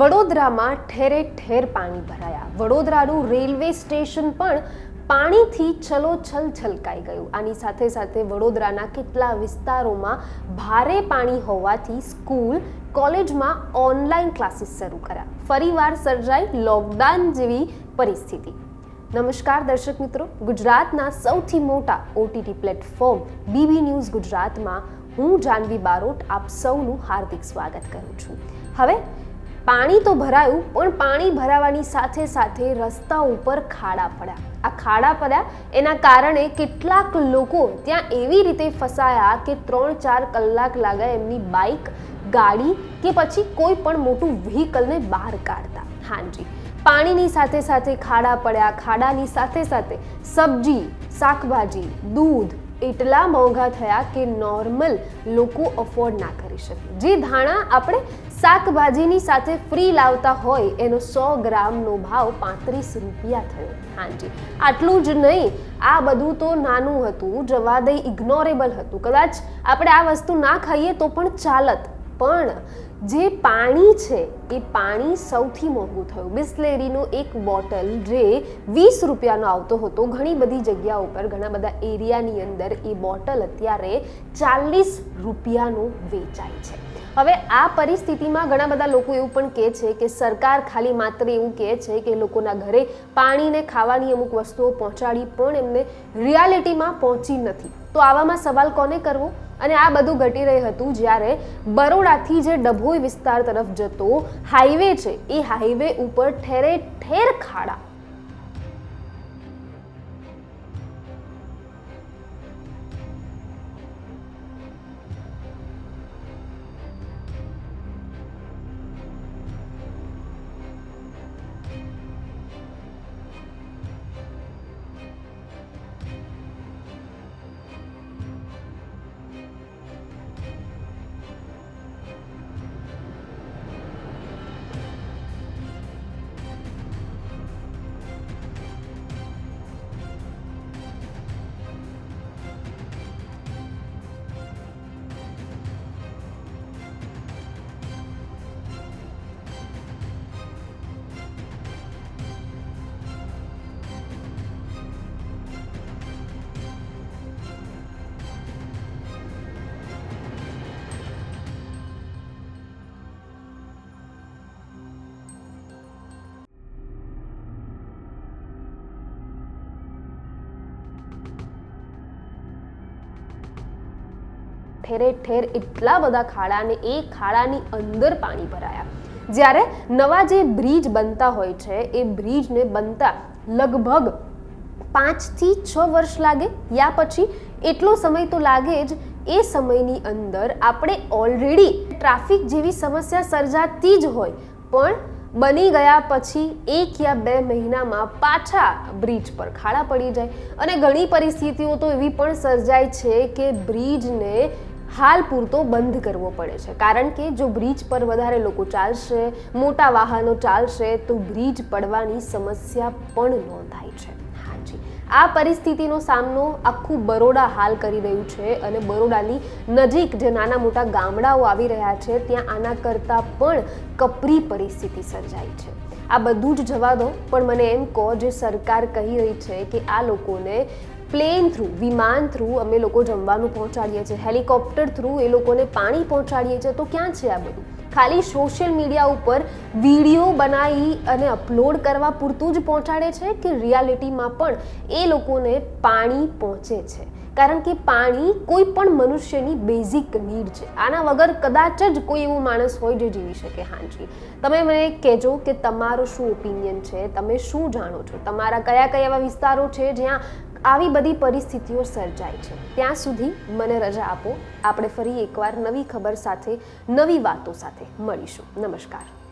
વડોદરામાં ઠેરે ઠેર પાણી ભરાયા. વડોદરાનું રેલવે સ્ટેશન પણ પાણીથી છલોછલ છલકાઈ ગયું. આની સાથે સાથે વડોદરાના કેટલા વિસ્તારોમાં ભારે પાણી હોવાથી સ્કૂલ, કોલેજમાં ઓનલાઈન ક્લાસીસ શરૂ કર્યા. ફરીવાર સર્જાઈ લોકડાઉન જેવી પરિસ્થિતિ. નમસ્કાર દર્શક મિત્રો. ગુજરાતના સૌથી મોટા ઓટીટી પ્લેટફોર્મ બીબી ન્યૂઝ ગુજરાતમાં હું જાનવી બારોટ આપ સૌનું હાર્દિક સ્વાગત કરું છું. હવે પાણી તો ભરાયું, પણ પાણી ભરાવાની સાથે સાથે રસ્તા ઉપર ખાડા પડ્યા. આ ખાડા પડ્યા એના કારણે કેટલાક લોકો ત્યાં એવી રીતે ફસાયા કે ત્રણ ચાર કલાક લાગ્યા એમની બાઇક, ગાડી કે પછી કોઈ પણ મોટું વ્હીકલને બહાર કાઢતા. હાજી, પાણીની સાથે સાથે ખાડા પડ્યા. ખાડાની સાથે સાથે સબ્જી, શાકભાજી, દૂધ એટલા મોંઘા થયા કે નોર્મલ લોકો અફોર્ડ ના કરી શકે. જે ધાણા આપણે શાકભાજીની સાથે ફ્રી લાવતા હોય, એનો સો ગ્રામનો ભાવ પાંત્રીસ રૂપિયા થયો. હાજી. આટલું જ નહીં, આ બધું તો નાનું હતું, જવા દઈ ઇગ્નોરેબલ હતું. કદાચ આપણે આ વસ્તુ ના ખાઈએ તો પણ ચાલત. પણ જે પાણી છે, એ પાણી સૌથી મોંઘું થયું. બિસ્લેરીનું એક બોટલ જે વીસ રૂપિયાનો આવતો હતો, ઘણી બધી જગ્યા ઉપર, ઘણા બધા એરિયાની અંદર એ બોટલ અત્યારે ચાલીસ રૂપિયાનું વેચાય છે. હવે આ પરિસ્થિતિમાં ઘણા બધા લોકો એવું પણ કહે છે કે સરકાર ખાલી માત્ર એવું કહે છે કે લોકોના ઘરે પાણીને ખાવાની અમુક વસ્તુઓ પહોંચાડી પણ એમને રિયાલિટીમાં પહોંચી નથી. તો આવામાં સવાલ કોને કરવો? અને આ બધું ઘટી રહ્યું હતું જ્યારે બરોડાથી જે ડભોઈ વિસ્તાર તરફ જતો હાઈવે છે, એ હાઈવે ઉપર ઠેરે ઠેર ખાડા ઠેરે ઠેર એટલા બધા ખાડા અને એ ખાડાની અંદર પાણી ભરાયા. જ્યારે નવા જે બ્રિજ બનતા હોય છે, એ બ્રિજને બનતા લગભગ પાંચથી છ વર્ષ લાગે. યા પછી એટલો સમય તો લાગે જ, એ સમયની અંદર આપણે ઓલરેડી ટ્રાફિક જેવી સમસ્યા સર્જાતી જ હોય. પણ બની ગયા પછી એક યા બે મહિનામાં પાછા બ્રિજ પર ખાડા પડી જાય. અને ઘણી પરિસ્થિતિઓ તો એવી પણ સર્જાય છે કે બ્રિજને હાલ પૂરતો બંધ કરવો પડે છે. કારણ કે જો બ્રિજ પર વધારે લોકો ચાલશે, મોટા વાહનો ચાલશે, તો બ્રિજ પડવાની સમસ્યા પણ નોંધાય છે. હાજી. આ પરિસ્થિતિનો સામનો આખું બરોડા હાલ કરી રહ્યું છે અને બરોડાની નજીક જે નાના મોટા ગામડાઓ આવી રહ્યા છે, ત્યાં આના કરતાં પણ કપરી પરિસ્થિતિ સર્જાઈ છે. આ બધું જ જવા દો. પણ મને એમ કહો, જે સરકાર કહી રહી છે કે આ લોકોને પ્લેન થ્રુ, વિમાન થ્રુ અમે લોકો જમવાનું પહોંચાડીએ છીએ, હેલિકોપ્ટર થ્રુ એ લોકોને પાણી પહોંચાડીએ છીએ, તો ક્યાં છે આ બધું? ખાલી સોશિયલ મીડિયા ઉપર વીડિયો બનાવી અને અપલોડ કરવા પૂરતું જ પહોંચાડે છે કે રિયાલિટીમાં પણ એ લોકોને પાણી પહોંચે છે? કારણ કે પાણી કોઈ પણ મનુષ્યની બેઝિક નીડ છે. આના વગર કદાચ જ કોઈ એવું માણસ હોય જે જીવી શકે. હાજી, તમે મને કહેજો કે તમારો શું ઓપિનિયન છે? તમે શું જાણો છો? તમારા કયા કયા એવા વિસ્તારો છે જ્યાં આવી બધી પરિસ્થિતિઓ સર્જાય છે. ત્યાં સુધી મને રજા આપો. આપણે ફરી એકવાર નવી ખબર સાથે, નવી વાતો સાથે મળીશું. નમસ્કાર.